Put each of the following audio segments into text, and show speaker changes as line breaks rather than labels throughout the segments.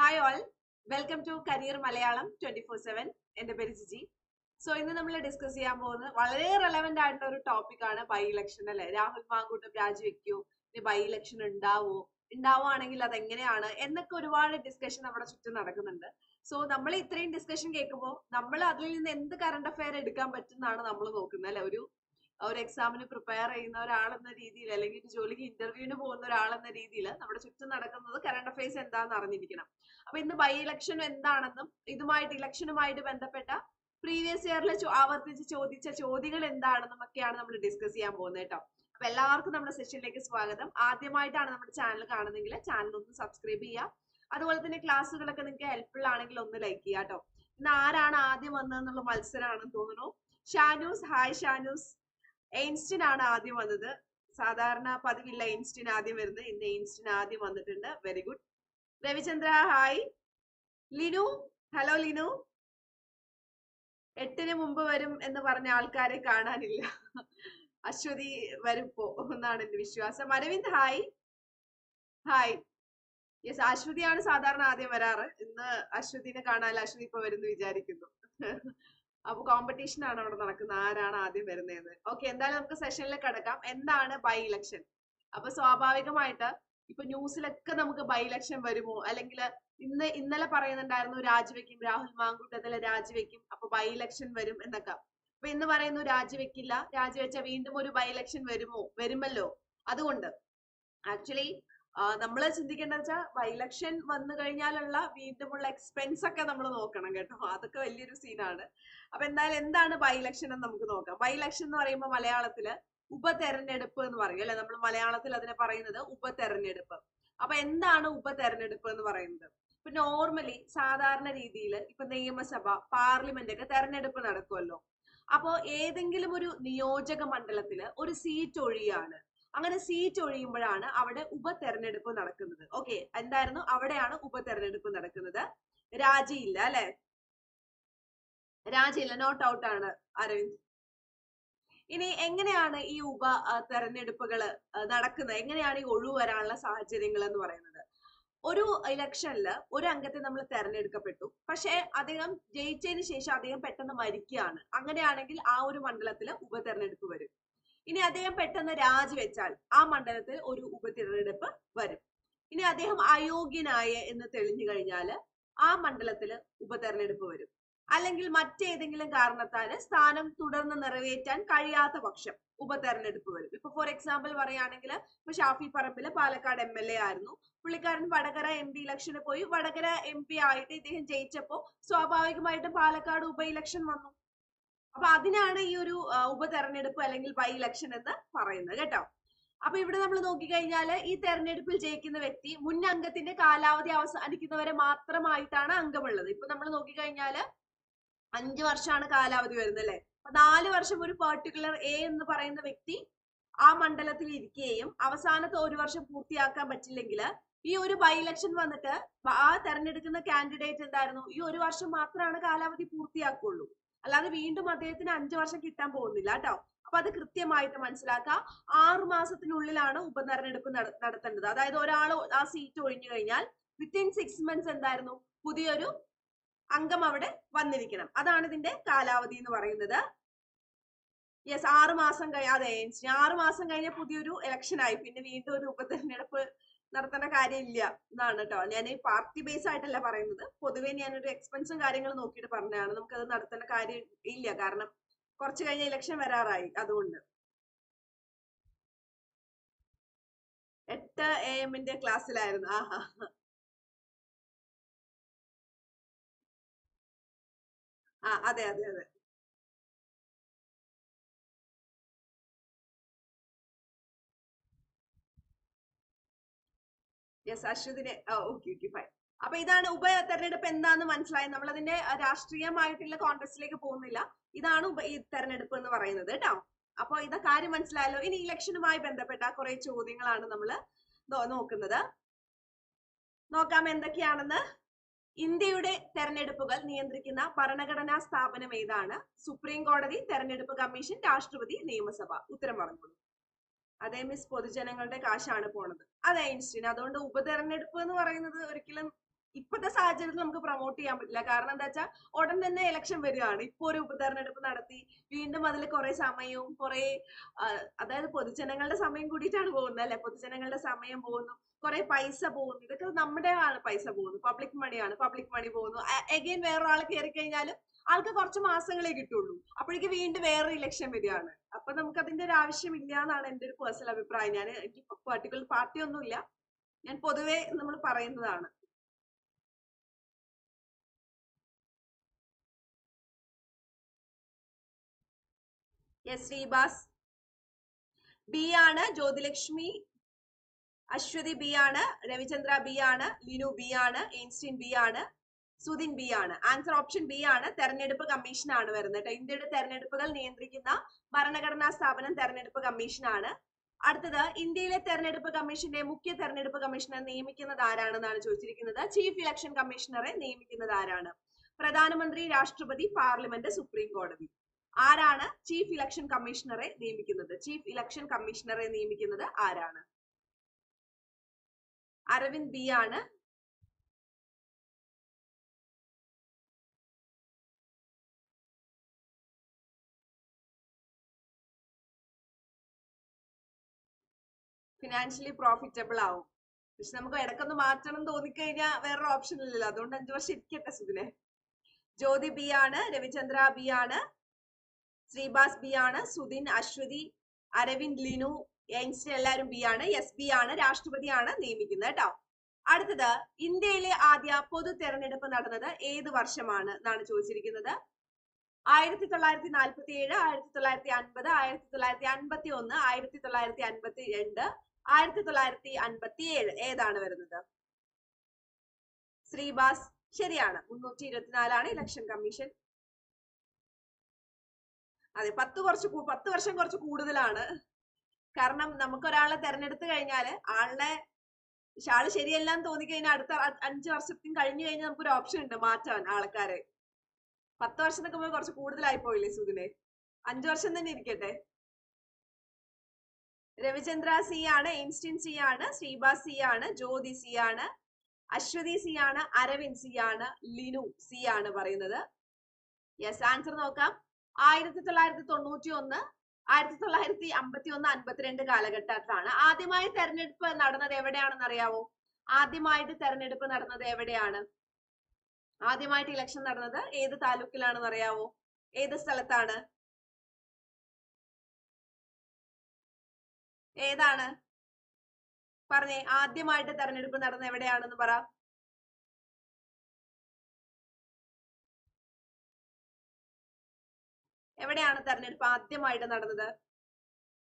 Hi all welcome to career Malayalam twenty four seven എന്റെ പേര് Jiji. So ഇന്ന് നമ്മൾ ഡിസ്കസ് ചെയ്യാൻ പോകുന്നത് വളരെ റെലവെന്റ് ആയിട്ടുള്ള ഒരു ടോപ്പിക് ആണ് ബൈ ഇലക്ഷൻ അല്ലെ? രാഹുൽ മാങ്കൂട്ടം രാജിവെക്കൂ? ഇനി ബൈ ഇലക്ഷൻ ഉണ്ടാവോ? ഉണ്ടാവുകയാണെങ്കിൽ അത് എങ്ങനെയാണ്? എന്നൊക്കെ ഒരുപാട് ഡിസ്കഷൻ നമ്മുടെ ചുറ്റും നടക്കുന്നുണ്ട്. സോ നമ്മൾ ഇത്രയും ഡിസ്കഷൻ കേൾക്കുമ്പോൾ നമ്മൾ അതിൽ നിന്ന് എന്ത് കറണ്ട് അഫയർ എടുക്കാൻ പറ്റുന്നതാണ് നമ്മൾ നോക്കുന്നത് അല്ലെ? ഒരു ഒരു എക്സാമിന് പ്രിപ്പയർ ചെയ്യുന്ന ഒരാളെന്ന രീതിയിൽ അല്ലെങ്കിൽ ഒരു ജോലിക്ക് ഇന്റർവ്യൂവിന് പോകുന്ന ഒരാളെന്ന രീതിയിൽ നമ്മുടെ ചുറ്റും നടക്കുന്നത് കറണ്ട് അഫയേഴ്സ് എന്താണെന്ന് അറിഞ്ഞിരിക്കണം. അപ്പൊ ഇന്ന് ബൈ ഇലക്ഷൻ എന്താണെന്നും ഇതുമായിട്ട് ഇലക്ഷനുമായിട്ട് ബന്ധപ്പെട്ട പ്രീവിയസ് ഇയറിൽ ആവർത്തിച്ച് ചോദിച്ച ചോദ്യങ്ങൾ എന്താണെന്നും ഒക്കെയാണ് നമ്മൾ ഡിസ്കസ് ചെയ്യാൻ പോകുന്നത് കേട്ടോ. അപ്പൊ എല്ലാവർക്കും നമ്മുടെ സെഷനിലേക്ക് സ്വാഗതം. ആദ്യമായിട്ടാണ് നമ്മുടെ ചാനൽ കാണുന്നതെങ്കിൽ ചാനൽ ഒന്ന് സബ്സ്ക്രൈബ് ചെയ്യുക. അതുപോലെ തന്നെ ക്ലാസ്സുകളൊക്കെ നിങ്ങൾക്ക് ഹെൽപ്ഫുൾ ആണെങ്കിൽ ഒന്ന് ലൈക്ക് ചെയ്യാട്ടോ ഇന്ന് ആരാണ് ആദ്യം വന്നതെന്നുള്ള മത്സരമാണെന്ന് തോന്നുന്നു. ഷാനൂസ് ഹായ് ഷാനൂസ്. എയിൻസ്റ്റിൻ ആണ് ആദ്യം വന്നത്. സാധാരണ പതിവില്ല എയിൻസ്റ്റിൻ ആദ്യം വരുന്നത്. ഇന്ന് എയിൻസ്റ്റിൻ ആദ്യം വന്നിട്ടുണ്ട്. Very good Ravichandra hi Linu hello Linu. എട്ടിന് മുമ്പ് വരും എന്ന് പറഞ്ഞ ആൾക്കാരെ കാണാനില്ല. അശ്വതി വരുമ്പോ എന്നാണ് എന്റെ വിശ്വാസം. അരവിന്ദ് ഹായ് ഹായ് യെസ് അശ്വതിയാണ് സാധാരണ ആദ്യം വരാറ്. ഇന്ന് അശ്വതിനെ കാണാൻ അശ്വതി ഇപ്പൊ വരുന്നു വിചാരിക്കുന്നു. അപ്പൊ കോമ്പറ്റീഷൻ ആണ് അവിടെ നടക്കുന്നത്. ആരാണ് ആദ്യം വരുന്നതെന്ന്. ഓക്കെ എന്തായാലും നമുക്ക് സെഷനിൽ കിടക്കാം. എന്താണ് ബൈ ഇലക്ഷൻ അപ്പൊ സ്വാഭാവികമായിട്ട് ഇപ്പൊ ന്യൂസിലൊക്കെ നമുക്ക് ബൈ ഇലക്ഷൻ വരുമോ? അല്ലെങ്കിൽ ഇന്ന് ഇന്നലെ പറയുന്നുണ്ടായിരുന്നു രാജിവെക്കും രാഹുൽ മാങ്കൂട്ടത്തിൽ രാജിവെക്കും അപ്പൊ ബൈ ഇലക്ഷൻ വരും എന്നൊക്കെ. അപ്പൊ ഇന്ന് പറയുന്നു രാജിവെക്കില്ല രാജിവെച്ച വീണ്ടും ഒരു ബൈ ഇലക്ഷൻ വരുമോ? വരുമല്ലോ. അതുകൊണ്ട് ആക്ച്വലി നമ്മൾ ചിന്തിക്കേണ്ടത് വെച്ചാൽ വൈലക്ഷൻ വന്നു കഴിഞ്ഞാലുള്ള വീണ്ടുമുള്ള എക്സ്പെൻസ് ഒക്കെ നമ്മൾ നോക്കണം കേട്ടോ. അതൊക്കെ വലിയൊരു സീനാണ് അപ്പൊ എന്തായാലും എന്താണ് ബൈലക്ഷൻ എന്ന് നമുക്ക് നോക്കാം. ബൈലക്ഷൻ എന്ന് പറയുമ്പോൾ മലയാളത്തിൽ ഉപതെരഞ്ഞെടുപ്പ് എന്ന് പറയും. അല്ലെ? നമ്മൾ മലയാളത്തിൽ അതിനെ പറയുന്നത് ഉപതെരഞ്ഞെടുപ്പ്. അപ്പൊ എന്താണ് ഉപതെരഞ്ഞെടുപ്പ് എന്ന് പറയുന്നത്? ഇപ്പൊ നോർമലി സാധാരണ രീതിയിൽ ഇപ്പൊ നിയമസഭ പാർലമെന്റ് ഒക്കെ തെരഞ്ഞെടുപ്പ് നടക്കുമല്ലോ അപ്പോ ഏതെങ്കിലും ഒരു നിയോജക മണ്ഡലത്തിൽ ഒരു സീറ്റ് ഒഴിയാണ്. അങ്ങനെ സീറ്റ് ഒഴിയുമ്പോഴാണ് അവിടെ ഉപതെരഞ്ഞെടുപ്പ് നടക്കുന്നത്. ഓക്കെ എന്തായിരുന്നു? അവിടെയാണ് ഉപതെരഞ്ഞെടുപ്പ് നടക്കുന്നത്. രാജിയില്ല അല്ലെ? രാജിയില്ല നോട്ട് ഔട്ട് ആണ് അരവിന്ദ്. ഇനി എങ്ങനെയാണ് ഈ ഉപ തെരഞ്ഞെടുപ്പുകൾ നടക്കുന്നത്? എങ്ങനെയാണ് ഈ ഒഴിവ് വരാനുള്ള സാഹചര്യങ്ങൾ എന്ന് പറയുന്നത്? ഒരു ഇലക്ഷനിൽ ഒരു അംഗത്തെ നമ്മൾ തെരഞ്ഞെടുക്കപ്പെട്ടു. പക്ഷെ അദ്ദേഹം ജയിച്ചതിന് ശേഷം അദ്ദേഹം പെട്ടെന്ന് മരിക്കുകയാണ്. അങ്ങനെയാണെങ്കിൽ ആ ഒരു മണ്ഡലത്തിൽ ഉപതെരഞ്ഞെടുപ്പ് വരും. ഇനി അദ്ദേഹം പെട്ടെന്ന് രാജിവെച്ചാൽ ആ മണ്ഡലത്തിൽ ഒരു ഉപതിരഞ്ഞെടുപ്പ് വരും. ഇനി അദ്ദേഹം അയോഗ്യനായ എന്ന് തെളിഞ്ഞു കഴിഞ്ഞാൽ ആ മണ്ഡലത്തിൽ ഉപതെരഞ്ഞെടുപ്പ് വരും. അല്ലെങ്കിൽ മറ്റേതെങ്കിലും കാരണത്താൽ സ്ഥാനം തുടർന്ന് നിറവേറ്റാൻ കഴിയാത്ത പക്ഷം ഉപതെരഞ്ഞെടുപ്പ് വരും. ഇപ്പൊ ഫോർ എക്സാമ്പിൾ പറയുകയാണെങ്കിൽ ഇപ്പൊ Shafi Parambil Palakkad M L A ആയിരുന്നു. പുള്ളിക്കാരൻ വടകര എം പി ഇലക്ഷന് പോയി. വടകര എം പി ആയിട്ട് ഇദ്ദേഹം ജയിച്ചപ്പോ സ്വാഭാവികമായിട്ടും പാലക്കാട് ഉപ ഇലക്ഷൻ വന്നു. അപ്പൊ അതിനാണ് ഈ ഒരു ഉപതെരഞ്ഞെടുപ്പ് അല്ലെങ്കിൽ ബൈ ഇലക്ഷൻ എന്ന് പറയുന്നത് കേട്ടോ. അപ്പൊ ഇവിടെ നമ്മൾ നോക്കിക്കഴിഞ്ഞാൽ ഈ തെരഞ്ഞെടുപ്പിൽ ജയിക്കുന്ന വ്യക്തി മുൻ അംഗത്തിന്റെ കാലാവധി അവസാനിക്കുന്നവരെ മാത്രമായിട്ടാണ് അംഗമുള്ളത്. ഇപ്പൊ നമ്മൾ നോക്കിക്കഴിഞ്ഞാൽ അഞ്ചു വർഷമാണ് കാലാവധി വരുന്നത് അല്ലെ? അപ്പൊ നാല് വർഷം ഒരു പെർട്ടിക്കുലർ എ എന്ന് പറയുന്ന വ്യക്തി ആ മണ്ഡലത്തിൽ ഇരിക്കുകയും അവസാനത്തെ ഒരു വർഷം പൂർത്തിയാക്കാൻ പറ്റില്ലെങ്കിൽ ഈ ഒരു ബൈ ഇലക്ഷൻ വന്നിട്ട് ആ തെരഞ്ഞെടുക്കുന്ന കാൻഡിഡേറ്റ് എന്തായിരുന്നു? ഈ ഒരു വർഷം മാത്രമാണ് കാലാവധി പൂർത്തിയാക്കുള്ളൂ. അല്ലാതെ വീണ്ടും അദ്ദേഹത്തിന് അഞ്ചു വർഷം കിട്ടാൻ പോകുന്നില്ല കേട്ടോ. അപ്പൊ അത് കൃത്യമായിട്ട് മനസ്സിലാക്കുക. ആറു മാസത്തിനുള്ളിലാണ് ഉപതെരഞ്ഞെടുപ്പ് നടത്തേണ്ടത്. അതായത് ഒരാൾ ആ സീറ്റ് ഒഴിഞ്ഞു കഴിഞ്ഞാൽ വിത്തിൻ സിക്സ് മന്ത്സ് എന്തായിരുന്നു? പുതിയൊരു അംഗം അവിടെ വന്നിരിക്കണം. അതാണ് ഇതിന്റെ കാലാവധി എന്ന് പറയുന്നത്. യെസ് ആറു മാസം അതെ ആറു മാസം കഴിഞ്ഞ പുതിയൊരു ഇലക്ഷൻ ആയി. പിന്നെ വീണ്ടും ഒരു ഉപതെരഞ്ഞെടുപ്പ് നടത്തേണ്ട കാര്യമില്ല. എന്നാണ് കേട്ടോ ഞാൻ ഈ പാർട്ടി ബേസ് ആയിട്ടല്ല പറയുന്നത്. പൊതുവെ ഞാനൊരു എക്സ്പെൻസും കാര്യങ്ങളും നോക്കിയിട്ട് പറഞ്ഞതാണ്. നമുക്ക് അത് നടത്തേണ്ട കാര്യം ഇല്ല. കാരണം കുറച്ച് കഴിഞ്ഞ ഇലക്ഷൻ വരാറായി അതുകൊണ്ട്. എട്ട് എ എമ്മിന്റെ ക്ലാസ്സിലായിരുന്നു. ആഹാ. ആ അതെ അതെ അതെ. യെസ് അശ്വതിനെ ഓക്കെ ഓക്കെ ഫൈൻ അപ്പൊ ഇതാണ് ഉപ തെരഞ്ഞെടുപ്പ് എന്താന്ന് മനസ്സിലായി. നമ്മൾ അതിന്റെ രാഷ്ട്രീയമായിട്ടുള്ള കോൺടെസ്റ്റിലേക്ക് പോകുന്നില്ല. ഇതാണ് ഉപ ഈ തെരഞ്ഞെടുപ്പ് എന്ന് പറയുന്നത് കേട്ടോ. അപ്പൊ ഇത് കാര്യം മനസ്സിലായല്ലോ. ഇനി ഇലക്ഷനുമായി ബന്ധപ്പെട്ട കുറെ ചോദ്യങ്ങളാണ് നമ്മൾ നോക്കുന്നത്. നോക്കാം എന്തൊക്കെയാണെന്ന്. ഇന്ത്യയുടെ തെരഞ്ഞെടുപ്പുകൾ നിയന്ത്രിക്കുന്ന ഭരണഘടനാ സ്ഥാപനം ഏതാണ്? സുപ്രീം കോടതി തെരഞ്ഞെടുപ്പ് കമ്മീഷൻ രാഷ്ട്രപതി നിയമസഭ. ഉത്തരം പറഞ്ഞോളൂ. അതേ മിസ് പൊതുജനങ്ങളുടെ കാശാണ് പോണത്. അതെ ഐൻസ്റ്റീൻ അതുകൊണ്ട് ഉപതെരഞ്ഞെടുപ്പ് എന്ന് പറയുന്നത് ഒരിക്കലും ഇപ്പോഴത്തെ സാഹചര്യത്തിൽ നമുക്ക് പ്രൊമോട്ട് ചെയ്യാൻ പറ്റില്ല. കാരണം എന്താ വെച്ചാൽ ഉടൻ തന്നെ ഇലക്ഷൻ വരികയാണ്. ഇപ്പൊ ഒരു ഉപതെരഞ്ഞെടുപ്പ് നടത്തി വീണ്ടും അതിൽ കുറെ സമയവും കുറെ അതായത് പൊതുജനങ്ങളുടെ സമയം കൂടിയിട്ടാണ് പോകുന്നത് അല്ലെ? പൊതുജനങ്ങളുടെ സമയം പോകുന്നു കുറെ പൈസ പോകുന്നു. ഇതൊക്കെ നമ്മുടെ ആണ് പൈസ പോകുന്നു. പബ്ലിക് മണിയാണ് പബ്ലിക് മണി പോകുന്നു. എഗെയിൻ വേറൊരാൾ കയറി കഴിഞ്ഞാലും ആൾക്ക് കുറച്ച് മാസങ്ങളെ കിട്ടുള്ളൂ. അപ്പോഴേക്ക് വീണ്ടും വേറെ ഇലക്ഷൻ വരികയാണ്. അപ്പൊ നമുക്ക് അതിന്റെ ഒരു ആവശ്യമില്ല എന്നാണ് എന്റെ ഒരു പേഴ്സണൽ അഭിപ്രായം. ഞാൻ എനിക്ക് പർട്ടിക്കുലർ പാർട്ടി ഒന്നുമില്ല ഞാൻ പൊതുവെ നമ്മൾ പറയുന്നതാണ്. എസ് ശ്രീബാസ് ബി ആണ് ജ്യോതിലക്ഷ്മി അശ്വതി ബി ആണ് രവിചന്ദ്ര ബി ആണ് ലിനു ബി ആണ് എയിൻസ്റ്റീൻ ബി ആണ് സുദിൻ ബി ആണ്. ആൻസർ ഓപ്ഷൻ ബി ആണ്. തെരഞ്ഞെടുപ്പ് കമ്മീഷൻ ആണ് വരുന്നത് ഇന്ത്യയുടെ തെരഞ്ഞെടുപ്പുകൾ നിയന്ത്രിക്കുന്ന ഭരണഘടനാ സ്ഥാപനം തെരഞ്ഞെടുപ്പ് കമ്മീഷൻ ആണ്. അടുത്തത് ഇന്ത്യയിലെ തെരഞ്ഞെടുപ്പ് കമ്മീഷന്റെ മുഖ്യ തെരഞ്ഞെടുപ്പ് കമ്മീഷണർ നിയമിക്കുന്നത് ആരാണെന്നാണ് ചോദിച്ചിരിക്കുന്നത്? ചീഫ് ഇലക്ഷൻ കമ്മീഷണറെ നിയമിക്കുന്നത് ആരാണ്? പ്രധാനമന്ത്രി രാഷ്ട്രപതി പാർലമെന്റ് സുപ്രീം കോടതി ആരാണ്? ചീഫ് ഇലക്ഷൻ കമ്മീഷണറെ നിയമിക്കുന്നത്. ചീഫ് ഇലക്ഷൻ കമ്മീഷണറെ നിയമിക്കുന്നത് ആരാണ്? അരവിന്ദ് ബി ആണ്. ഫിനാൻഷ്യലി പ്രോഫിറ്റബിൾ ആവും. പക്ഷെ നമുക്ക് ഇടക്കൊന്ന് മാറ്റണം തോന്നിക്കഴിഞ്ഞാൽ വേറൊരു ഓപ്ഷൻ ഇല്ലല്ലോ. അതുകൊണ്ട് അഞ്ചു വർഷം ഇരിക്കട്ടെ സുഖിനെ ജ്യോതി ബി ആണ് രവിചന്ദ്ര ബി ആണ്. ശ്രീബാസ് ബി ആണ് സുധിൻ അശ്വതി അരവിന്ദ് ലിനു യങ്സ്റ്റർ എല്ലാവരും ബി ആണ് എസ് ബി ആണ് രാഷ്ട്രപതിയാണ് നിയമിക്കുന്നത് കേട്ടോ. അടുത്തത് ഇന്ത്യയിലെ ആദ്യ പൊതു തെരഞ്ഞെടുപ്പ് നടന്നത് ഏത് വർഷമാണ് എന്നാണ് ചോദിച്ചിരിക്കുന്നത്. ആയിരത്തി തൊള്ളായിരത്തി നാൽപ്പത്തി ഏഴ് ആയിരത്തി തൊള്ളായിരത്തി അൻപത് ആയിരത്തി തൊള്ളായിരത്തി അൻപത്തി ഒന്ന് ആയിരത്തി തൊള്ളായിരത്തി അൻപത്തി രണ്ട് ആയിരത്തി തൊള്ളായിരത്തി അൻപത്തി ഏഴ് ഏതാണ് വരുന്നത്? ശ്രീബാസ് ശരിയാണ്. മുന്നൂറ്റി ഇരുപത്തിനാലാണ് ഇലക്ഷൻ കമ്മീഷൻ അതെ പത്ത് കുറച്ച് പത്ത് വർഷം കുറച്ച് കൂടുതലാണ്. കാരണം നമുക്ക് ഒരാളെ തെരഞ്ഞെടുത്ത് കഴിഞ്ഞാൽ ആളുടെ ആൾ ശരിയല്ല എന്ന് തോന്നിക്കഴിഞ്ഞാൽ അടുത്ത അഞ്ചു വർഷത്തിന് കഴിഞ്ഞു കഴിഞ്ഞാൽ നമുക്കൊരു ഓപ്ഷൻ ഉണ്ട് മാറ്റാൻ ആൾക്കാരെ. പത്ത് വർഷം എന്നൊക്കെ കുറച്ച് കൂടുതലായി പോയില്ലേ സുഖിനെ അഞ്ചു വർഷം തന്നെ ഇരിക്കട്ടെ. രവിചന്ദ്ര സി ആണ് ഇൻസ്റ്റിൻ സി ആണ് ശ്രീബ സി ആണ് ജ്യോതി സി ആണ് അശ്വതി സി ആണ് അരവിന്ദ് സി ആണ് ലിനു സി ആണ് പറയുന്നത്. യെസ് ആൻസർ നോക്കാം. ആയിരത്തി തൊള്ളായിരത്തി തൊണ്ണൂറ്റി ഒന്ന് ആയിരത്തി തൊള്ളായിരത്തി അമ്പത്തി ഒന്ന് അൻപത്തിരണ്ട് കാലഘട്ടത്തിലാണ്. ആദ്യമായി തെരഞ്ഞെടുപ്പ് നടന്നത് എവിടെയാണെന്ന് അറിയാവോ ആദ്യമായിട്ട് തെരഞ്ഞെടുപ്പ് നടന്നത് എവിടെയാണ്? ആദ്യമായിട്ട് ഇലക്ഷൻ നടന്നത് ഏത് താലൂക്കിലാണെന്ന് അറിയാവോ ഏത് സ്ഥലത്താണ്? ഏതാണ്? പറഞ്ഞേ ആദ്യമായിട്ട് തെരഞ്ഞെടുപ്പ് നടന്നത് എവിടെയാണെന്ന് പറ. എവിടെയാണ് തെരഞ്ഞെടുപ്പ് ആദ്യമായിട്ട് നടന്നത്?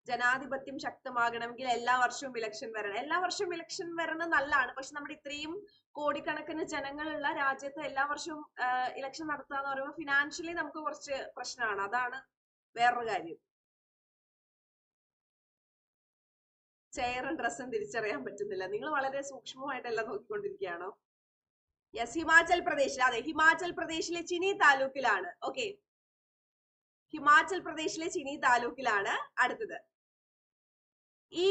ജനാധിപത്യം ശക്തമാകണമെങ്കിൽ എല്ലാ വർഷവും ഇലക്ഷൻ വരണം. എല്ലാ വർഷവും ഇലക്ഷൻ വരണം നല്ലതാണ്. പക്ഷെ നമ്മുടെ ഇത്രയും കോടിക്കണക്കിന് ജനങ്ങളുള്ള രാജ്യത്ത് എല്ലാ വർഷവും ഇലക്ഷൻ നടത്തുക എന്ന് പറയുമ്പോൾ ഫിനാൻഷ്യലി നമുക്ക് കുറച്ച് പ്രശ്നമാണ്. അതാണ് വേറൊരു കാര്യം. ചെയറും ഡ്രസ്സും തിരിച്ചറിയാൻ പറ്റുന്നില്ല. നിങ്ങൾ വളരെ സൂക്ഷ്മമായിട്ടെല്ലാം നോക്കിക്കൊണ്ടിരിക്കുകയാണോ? യെസ് ഹിമാചൽ പ്രദേശിൽ. അതെ ഹിമാചൽ പ്രദേശിലെ ചിനി താലൂക്കിലാണ്. ഓക്കെ ഹിമാചൽ പ്രദേശിലെ ചിനി താലൂക്കിലാണ് അടുത്തത്. E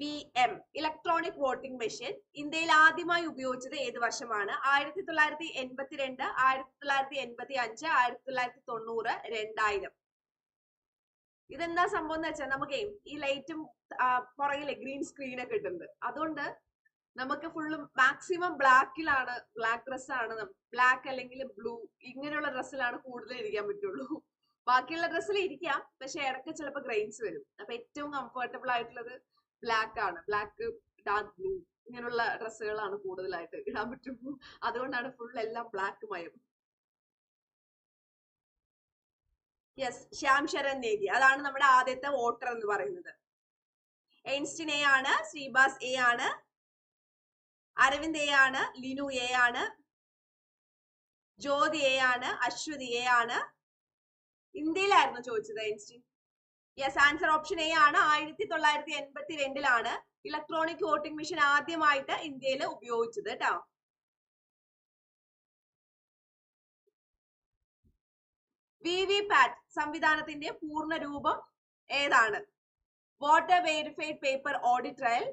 V M electronic voting machine ഇന്ത്യയിൽ ആദ്യമായി ഉപയോഗിച്ചത് ഏത് വർഷമാണ്? ആയിരത്തി തൊള്ളായിരത്തി എൺപത്തിരണ്ട് ആയിരത്തി തൊള്ളായിരത്തി എൺപത്തി അഞ്ച് ആയിരത്തി തൊള്ളായിരത്തി തൊണ്ണൂറ് രണ്ടായിരം. ഇതെന്താ സംഭവം എന്ന് വെച്ചാൽ നമുക്ക് ഈ ലൈറ്റും പുറകിലെ ഗ്രീൻ സ്ക്രീൻ ഒക്കെ ഇട്ടുണ്ട് അതുകൊണ്ട് നമുക്ക് ഫുള്ള് മാക്സിമം ബ്ലാക്കിലാണ് ബ്ലാക്ക് ഡ്രസ്സാണ് ബ്ലാക്ക് അല്ലെങ്കിൽ ബ്ലൂ ഇങ്ങനെയുള്ള ഡ്രസ്സിലാണ് കൂടുതൽ ഇരിക്കാൻ പറ്റുള്ളൂ. ബാക്കിയുള്ള ഡ്രസ്സിൽ ഇരിക്കാം. പക്ഷെ ഇടയ്ക്ക് ചിലപ്പോൾ ഗ്രെയിൻസ് വരും. അപ്പൊ ഏറ്റവും കംഫർട്ടബിൾ ആയിട്ടുള്ളത് ബ്ലാക്ക് ആണ്. ബ്ലാക്ക് ഡാർക്ക് ബ്ലൂ ഇങ്ങനെയുള്ള ഡ്രസ്സുകളാണ് കൂടുതലായിട്ട് ഇടാൻ പറ്റും അതുകൊണ്ടാണ് ഫുൾ എല്ലാം ബ്ലാക്ക് മയം. യെസ് ശ്യാം ശരൺ നേഗി അതാണ് നമ്മുടെ ആദ്യത്തെ വോട്ടർ എന്ന് പറയുന്നത്. എയിൻസ്റ്റിൻ എ ആണ് ശ്രീബാസ് എ ആണ് അരവിന്ദ് എ ആണ് ലിനു എ ആണ് ജ്യോതി എ ആണ് അശ്വതി എ ആണ് ഇന്ത്യയിലായിരുന്നു ചോദിച്ചത് Einstein yes answer option A ആണ്. ആയിരത്തി തൊള്ളായിരത്തി എൺപത്തി രണ്ടിലാണ് ഇലക്ട്രോണിക് വോട്ടിംഗ് മെഷീൻ ആദ്യമായിട്ട് ഇന്ത്യയിൽ ഉപയോഗിച്ചത് കേട്ടോ വി വി പാറ്റ് സംവിധാനത്തിന്റെ പൂർണ രൂപം ഏതാണ്? Voter verified paper audit trail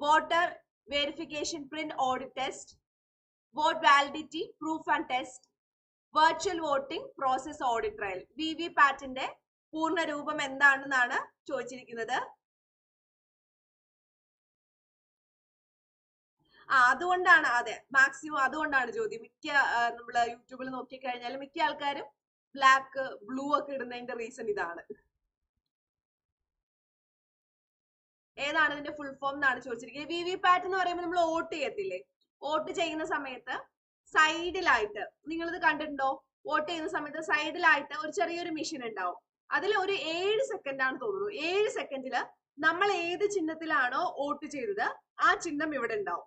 voter verification print audit test vote validity proof and test virtual voting process audit V V പാറ്റിന്റെ പൂർണ രൂപം എന്താണെന്നാണ് ചോദിച്ചിരിക്കുന്നത്? ആ അതുകൊണ്ടാണ് അതെ മാക്സിമം അതുകൊണ്ടാണ് ചോദ്യം. മിക്ക നമ്മൾ യൂട്യൂബിൽ നോക്കിക്കഴിഞ്ഞാൽ മിക്ക ആൾക്കാരും ബ്ലാക്ക് ബ്ലൂ ഒക്കെ ഇടുന്നതിന്റെ റീസൺ ഇതാണ്. ഏതാണ് ഇതിന്റെ ഫുൾ ഫോം എന്നാണ് ചോദിച്ചിരിക്കുന്നത്? വി വി പാറ്റ് എന്ന് പറയുമ്പോൾ നമ്മൾ വോട്ട് ചെയ്യത്തില്ലേ? വോട്ട് ചെയ്യുന്ന സമയത്ത് സൈഡിലായിട്ട് നിങ്ങളിത് കണ്ടിട്ടുണ്ടോ? വോട്ട് ചെയ്യുന്ന സമയത്ത് സൈഡിലായിട്ട് ഒരു ചെറിയൊരു മെഷീൻ ഉണ്ടാവും. അതിൽ ഒരു ഏഴ് സെക്കൻഡ് ആണ് തോന്നുന്നു. ഏഴ് സെക്കൻഡിൽ നമ്മൾ ഏത് ചിഹ്നത്തിലാണോ വോട്ട് ചെയ്തത് ആ ചിഹ്നം ഇവിടെ ഉണ്ടാവും.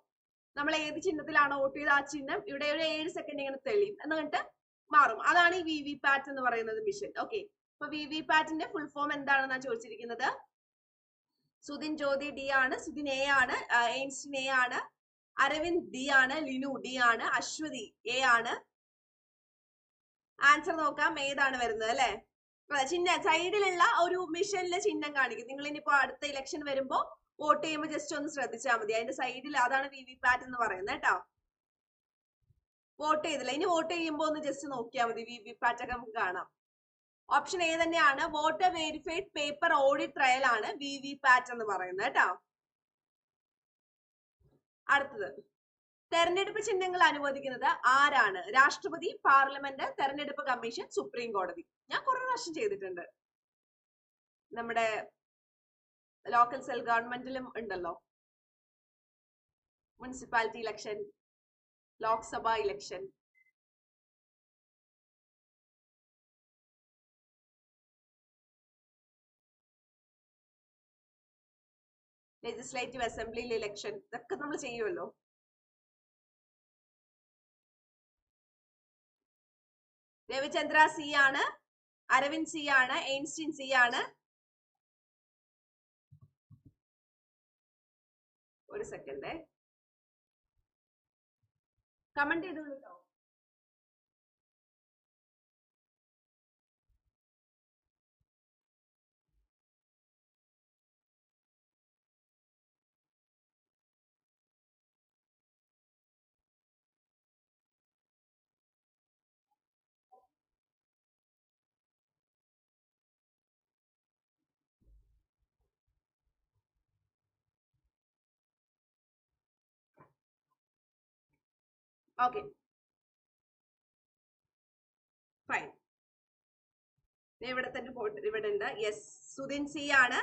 നമ്മൾ ഏത് ചിഹ്നത്തിലാണോ വോട്ട് ചെയ്തത് ആ ചിഹ്നം ഇവിടെ ഒരു ഏഴ് സെക്കൻഡ് ഇങ്ങനെ തെളിയും. എന്നിട്ട് മാറും. അതാണ് ഈ വി വി പാറ്റ് എന്ന് പറയുന്നത് മിഷൻ. ഓക്കെ അപ്പൊ വി വി പാറ്റിന്റെ ഫുൾ ഫോം എന്താണെന്നാണ് ചോദിച്ചിരിക്കുന്നത്? സുദിൻ ജ്യോതി ഡി ആണ് സുദിൻ എ ആണ് എയിൻസ്റ്റിൻ എ ആണ്. അരവിന്ദ് ഡി ആണ് ലിനു ഡി ആണ് അശ്വതി എ ആണ്. ആൻസർ നോക്കാം ഏതാണ് വരുന്നത് അല്ലെ? ചിഹ്നം സൈഡിലുള്ള ഒരു മിഷനിലെ ചിഹ്നം കാണിക്കും. നിങ്ങൾ ഇനിയിപ്പോ അടുത്ത ഇലക്ഷൻ വരുമ്പോ വോട്ട് ചെയ്യുമ്പോൾ ജസ്റ്റ് ഒന്ന് ശ്രദ്ധിച്ചാൽ മതി. അതിന്റെ സൈഡിൽ അതാണ് വി വി പാറ്റ് എന്ന് പറയുന്നത് കേട്ടോ. വോട്ട് ചെയ്തില്ല. ഇനി വോട്ട് ചെയ്യുമ്പോൾ ഒന്ന് ജസ്റ്റ് നോക്കിയാൽ മതി. വി വി പാറ്റ് ഒക്കെ നമുക്ക് കാണാം. ഓപ്ഷൻ എ തന്നെയാണ് voter verified paper audit trail ആണ് വി വി പാറ്റ് എന്ന് പറയുന്നത് കേട്ടോ. അടുത്തത്. തെരഞ്ഞെടുപ്പ് ചിഹ്നങ്ങൾ അനുവദിക്കുന്നത് ആരാണ്? രാഷ്ട്രപതി പാർലമെന്റ് തെരഞ്ഞെടുപ്പ് കമ്മീഷൻ സുപ്രീം കോടതി. ഞാൻ കുറെ പ്രാവശ്യം ചെയ്തിട്ടുണ്ട്. നമ്മുടെ ലോക്കൽ സെൽ ഗവൺമെന്റിലും ഉണ്ടല്ലോ. Municipality election Lok Sabha election legislative അസംബ്ലിയിൽ ഇലക്ഷൻ ഇതൊക്കെ നമ്മൾ ചെയ്യുമല്ലോ രവിചന്ദ്ര സി ആണ്. അരവിന്ദ് സി ആണ്. എയിൻസ്റ്റിൻ സി ആണ്. ഒരു സെക്കൻഡ് കമന്റ് ചെയ്തോളൂ fine. ഫൈൻ ഇവിടെ തന്നെ പോയിട്ട് ഇവിടെ ഉണ്ട്. യെസ് സുധിൻ സി ആണ്.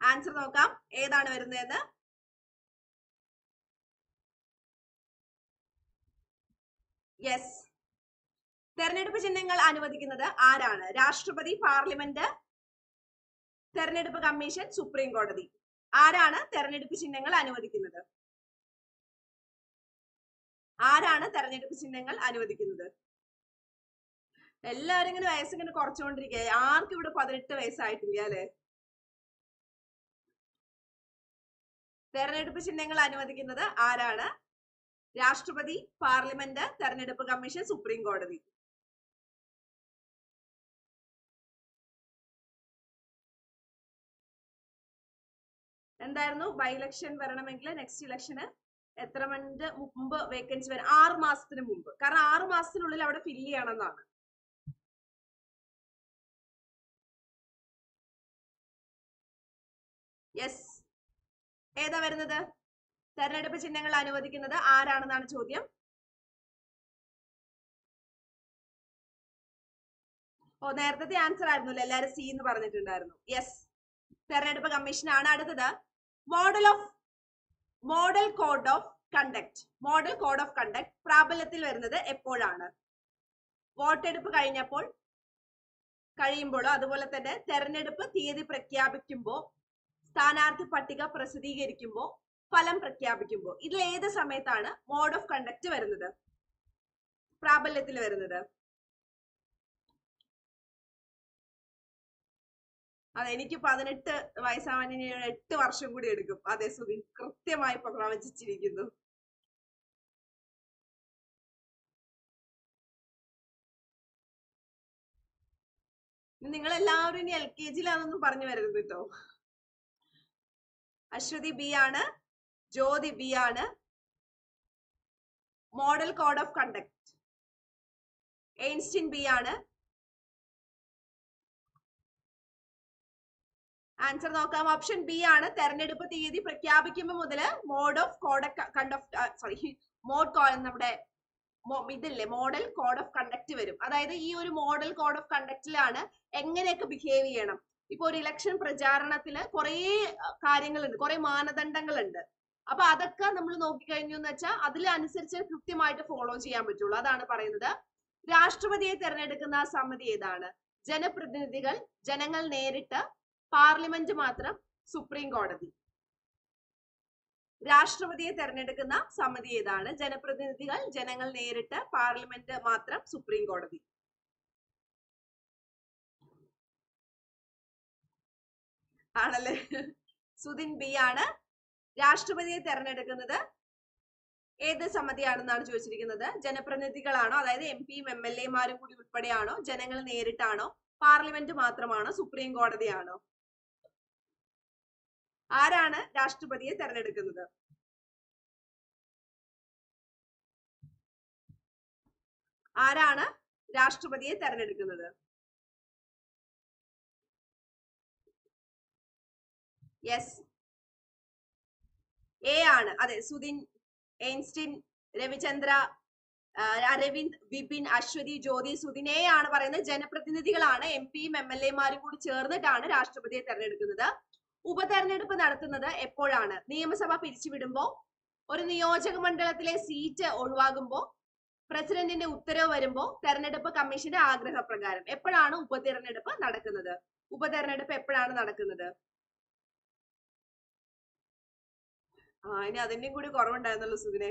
ആൻസർ നോക്കാം. ഏതാണ് വരുന്നതെന്ന്? യെസ് തെരഞ്ഞെടുപ്പ് ചിഹ്നങ്ങൾ അനുവദിക്കുന്നത് ആരാണ്? രാഷ്ട്രപതി പാർലമെന്റ് തെരഞ്ഞെടുപ്പ് കമ്മീഷൻ സുപ്രീം കോടതി. ആരാണ് തെരഞ്ഞെടുപ്പ് ചിഹ്നങ്ങൾ അനുവദിക്കുന്നത്? ആരാണ് തെരഞ്ഞെടുപ്പ് ചിഹ്നങ്ങൾ അനുവദിക്കുന്നത്? എല്ലാവരും ഇങ്ങനെ വയസ്സിങ്ങനെ കുറച്ചുകൊണ്ടിരിക്കുക. ആർക്കും ഇവിടെ പതിനെട്ട് വയസ്സായിട്ടില്ല അല്ലെ? തെരഞ്ഞെടുപ്പ് ചിഹ്നങ്ങൾ അനുവദിക്കുന്നത് ആരാണ്? രാഷ്ട്രപതി പാർലമെന്റ് തെരഞ്ഞെടുപ്പ് കമ്മീഷൻ സുപ്രീം കോടതി. എന്തായിരുന്നു? ബൈ ഇലക്ഷൻ വരണമെങ്കിൽ നെക്സ്റ്റ് ഇലക്ഷന് എത്ര മന്ത് മുമ്പ് വേക്കൻസി വരും? ആറ് മാസത്തിന് മുമ്പ്. കാരണം ആറ് മാസത്തിനുള്ളിൽ അവിടെ ഫില്ല് ചെയ്യണമെന്നാണ്. യെസ് ഏതാ വരുന്നത്? തെരഞ്ഞെടുപ്പ് ചിഹ്നങ്ങൾ അനുവദിക്കുന്നത് ആരാണെന്നാണ് ചോദ്യം? ഓ നേരത്തെ ആൻസർ ആയിരുന്നു എല്ലാരും സി എന്ന് പറഞ്ഞിട്ടുണ്ടായിരുന്നു. യെസ് തെരഞ്ഞെടുപ്പ് കമ്മീഷൻ ആണ് അടുത്തത്. Model of model code of conduct model code of conduct പ്രാബല്യത്തിൽ വരുന്നത് എപ്പോഴാണ്? വോട്ടെടുപ്പ് കഴിഞ്ഞപ്പോൾ കഴിയുമ്പോഴോ അതുപോലെ തന്നെ തെരഞ്ഞെടുപ്പ് തീയതി പ്രഖ്യാപിക്കുമ്പോൾ സ്ഥാനാർത്ഥി പട്ടിക പ്രസിദ്ധീകരിക്കുമ്പോൾ ഫലം പ്രഖ്യാപിക്കുമ്പോൾ ഇതിൽ ഏത് സമയത്താണ് മോഡ് ഓഫ് കണ്ടക്ട് വരുന്നത്? പ്രാബല്യത്തിൽ വരുന്നത്. അതെ എനിക്ക് പതിനെട്ട് വയസ്സാവാൻ ഇനി എട്ട് വർഷം കൂടി എടുക്കും. അതെ സുധി കൃത്യമായി പ്രവചിച്ചിരിക്കുന്നു നിങ്ങൾ എല്ലാവരും ഇനി എൽ കെ ജിയിലാണെന്നും പറഞ്ഞു വരരുത് കേട്ടോ അശ്വതി ബി ആണ് ജ്യോതി ബി ആണ്. Model code of conduct. Einstein B ആണ് ആൻസർ നോക്കാം. ഓപ്ഷൻ ബി ആണ്. തെരഞ്ഞെടുപ്പ് തീയതി പ്രഖ്യാപിക്കുമ്പോൾ മുതൽ mode of code of sorry mode നമ്മുടെ ഇതില്ലേ മോഡൽ കോഡ് ഓഫ് കണ്ടക്ട് വരും. അതായത് ഈ ഒരു മോഡൽ കോഡ് ഓഫ് കണ്ടക്റ്റിലാണ് എങ്ങനെയൊക്കെ ബിഹേവ് ചെയ്യണം. ഇപ്പൊ ഒരു ഇലക്ഷൻ പ്രചാരണത്തിൽ കുറേ കാര്യങ്ങളുണ്ട്. കുറെ മാനദണ്ഡങ്ങളുണ്ട്. അപ്പൊ അതൊക്കെ നമ്മൾ നോക്കിക്കഴിഞ്ഞു എന്ന് വെച്ചാൽ അതിലനുസരിച്ച് കൃത്യമായിട്ട് ഫോളോ ചെയ്യാൻ പറ്റുള്ളൂ. അതാണ് പറയുന്നത്. രാഷ്ട്രപതിയെ തെരഞ്ഞെടുക്കുന്ന സമിതി ഏതാണ്? ജനപ്രതിനിധികൾ ജനങ്ങൾ നേരിട്ട് പാർലമെന്റ് മാത്രം സുപ്രീം കോടതി. രാഷ്ട്രപതിയെ തെരഞ്ഞെടുക്കുന്ന സമിതി ഏതാണ്? ജനപ്രതിനിധികൾ ജനങ്ങൾ നേരിട്ട് പാർലമെന്റ് മാത്രം സുപ്രീം കോടതി. ആണല്ലേ? സുദിൻ ബി ആണ് രാഷ്ട്രപതിയെ തെരഞ്ഞെടുക്കുന്നത്. ഏത് സമിതിയാണെന്നാണ് ചോദിച്ചിരിക്കുന്നത്? ജനപ്രതിനിധികളാണോ? അതായത് എം പിയും എം എൽ എമാരും കൂടി ഉൾപ്പെടെയാണോ? ജനങ്ങൾ നേരിട്ടാണോ? പാർലമെന്റ് മാത്രമാണോ? സുപ്രീം കോടതിയാണോ? ആരാണ് രാഷ്ട്രപതിയെ തെരഞ്ഞെടുക്കുന്നത്? ആരാണ് രാഷ്ട്രപതിയെ തെരഞ്ഞെടുക്കുന്നത്? യെസ് എ ആണ്. അതെ സുദിൻ എയിൻസ്റ്റിൻ രവിചന്ദ്ര അരവിന്ദ് വിപിൻ അശ്വതി ജ്യോതി സുധിൻ എ ആണ് പറയുന്നത്. ജനപ്രതിനിധികളാണ്. എം പിയും എം എൽ എമാരും കൂടി ചേർന്നിട്ടാണ് രാഷ്ട്രപതിയെ തെരഞ്ഞെടുക്കുന്നത്. ഉപതെരഞ്ഞെടുപ്പ് നടത്തുന്നത് എപ്പോഴാണ്? നിയമസഭ പിരിച്ചുവിടുമ്പോ ഒരു നിയോജക മണ്ഡലത്തിലെ സീറ്റ് ഒഴിവാകുമ്പോ പ്രസിഡന്റിന്റെ ഉത്തരവ് വരുമ്പോ തെരഞ്ഞെടുപ്പ് കമ്മീഷന്റെ ആഗ്രഹപ്രകാരം എപ്പോഴാണ് ഉപതെരഞ്ഞെടുപ്പ് നടക്കുന്നത്? ഉപതെരഞ്ഞെടുപ്പ് എപ്പോഴാണ് നടക്കുന്നത്? ആ ഇനി അതിന്റെയും കൂടി കുറവുണ്ടായിരുന്നല്ലോ സുദിനെ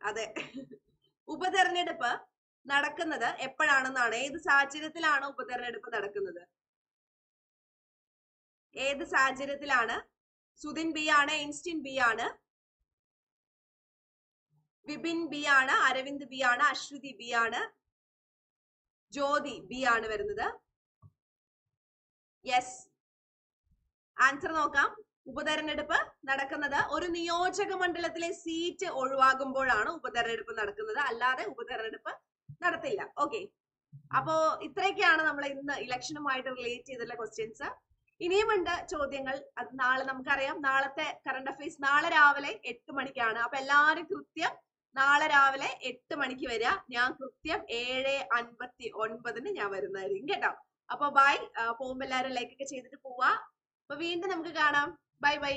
അതെ. ഉപതെരഞ്ഞെടുപ്പ് നടക്കുന്നത് എപ്പോഴാണെന്നാണ്? ഏത് സാഹചര്യത്തിലാണ് ഉപതെരഞ്ഞെടുപ്പ് നടക്കുന്നത്? ഏത് സാഹചര്യത്തിലാണ്? സുദിൻ ബി ആണ് ഇൻസ്റ്റിൻ ബി ആണ്. വിപിൻ ബി ആണ് അരവിന്ദ് ബി ആണ് അശ്വതി ബി ആണ്. ജ്യോതി ബി ആണ് വരുന്നത്. യെസ് ആൻസർ നോക്കാം. ഉപതെരഞ്ഞെടുപ്പ് നടക്കുന്നത് ഒരു നിയോജക മണ്ഡലത്തിലെ സീറ്റ് ഒഴിവാകുമ്പോഴാണ് ഉപതെരഞ്ഞെടുപ്പ് നടക്കുന്നത്. അല്ലാതെ ഉപതെരഞ്ഞെടുപ്പ് നടത്തില്ല. ഓക്കെ അപ്പോ ഇത്രയൊക്കെയാണ് നമ്മൾ ഇന്ന് ഇലക്ഷനുമായിട്ട് റിലേറ്റ് ചെയ്തിട്ടുള്ള ക്വസ്റ്റ്യൻസ് ഇനിയുമുണ്ട് ചോദ്യങ്ങൾ. അത് നാളെ നമുക്കറിയാം. നാളത്തെ കറണ്ട് അഫയേഴ്സ് നാളെ രാവിലെ എട്ട് മണിക്കാണ്. അപ്പൊ എല്ലാവരും കൃത്യം നാളെ രാവിലെ എട്ട് മണിക്ക് വരിക. ഞാൻ കൃത്യം ഏഴ് അൻപത്തി ഒൻപതിന് ഞാൻ വരുന്നതായിരിക്കും കേട്ടോ. അപ്പൊ ബൈ പോകുമ്പോ എല്ലാവരും ലൈക്ക് ഒക്കെ ചെയ്തിട്ട് പോവാ. അപ്പൊ വീണ്ടും നമുക്ക് കാണാം. Bye bye